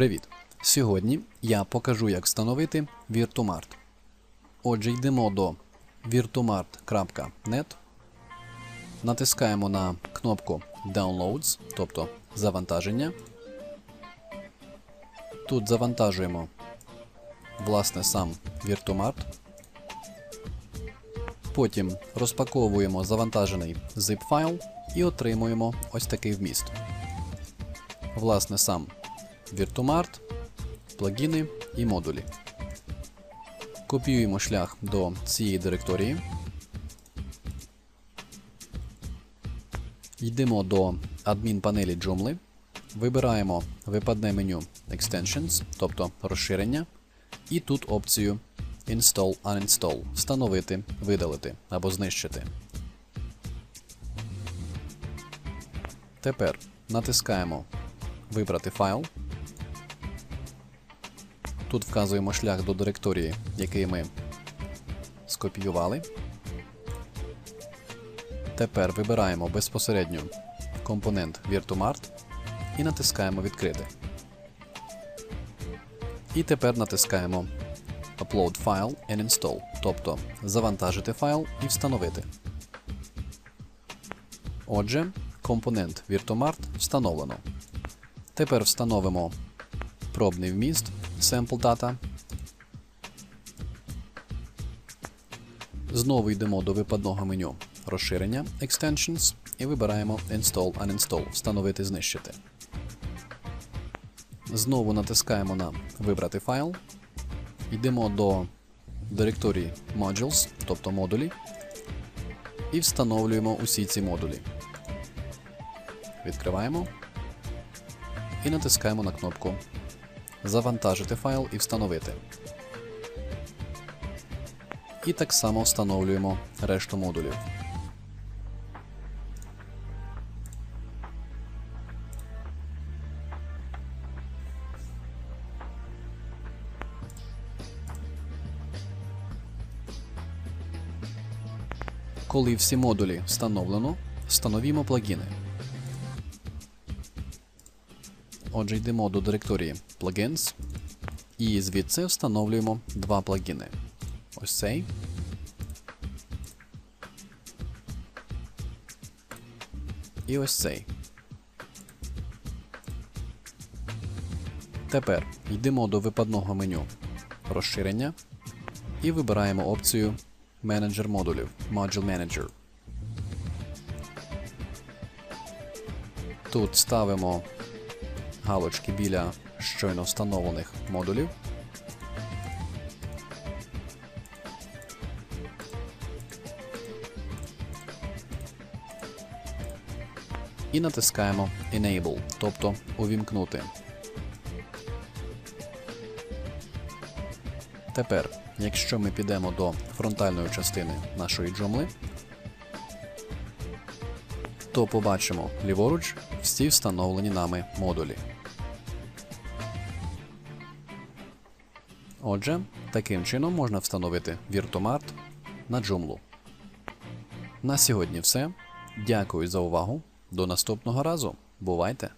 Привіт! Сьогодні я покажу, як встановити Virtumart. Отже, йдемо до virtumart.net, натискаємо на кнопку Downloads, тобто завантаження. Тут завантажуємо власне сам Virtumart. Потім розпаковуємо завантажений zip файл і отримуємо ось такий вміст. Власне, сам Virtumart, плагіни і модулі. Копіюємо шлях до цієї директорії. Йдемо до адмінпанелі Joomla. Вибираємо випадне меню Extensions, тобто розширення, і тут опцію Install Uninstall встановити, видалити або знищити. Тепер натискаємо Вибрати файл. Тут вказуємо шлях до директорії, який ми скопіювали. Тепер вибираємо безпосередньо компонент Virtumart і натискаємо Відкрити. І тепер натискаємо Upload File and Install, тобто завантажити файл і встановити. Отже, компонент Virtumart встановлено. Тепер встановимо пробний вміст Sample Data. Знову йдемо до випадного меню розширення Extensions і вибираємо Install Uninstall встановити знищити. Знову натискаємо на Вибрати файл. Йдемо до директорії Modules, тобто модулі, і встановлюємо усі ці модулі. Відкриваємо і натискаємо на кнопку Завантажити файл і встановити. І так само встановлюємо решту модулів. Коли всі модулі встановлено, встановімо плагіни. Отже, йдемо до директорії Plugins і звідси встановлюємо два плагіни. Ось цей. І ось цей. Тепер йдемо до випадного меню розширення і вибираємо опцію Менеджер модулів Module Manager. Тут ставимо галочки біля щойно встановлених модулів. І натискаємо Enable, тобто увімкнути. Тепер, якщо ми підемо до фронтальної частини нашої джумли, то побачимо ліворуч всі встановлені нами модулі. Отже, таким чином можна встановити віртомарт на Joomla. На сьогодні все. Дякую за увагу. До наступного разу. Бувайте!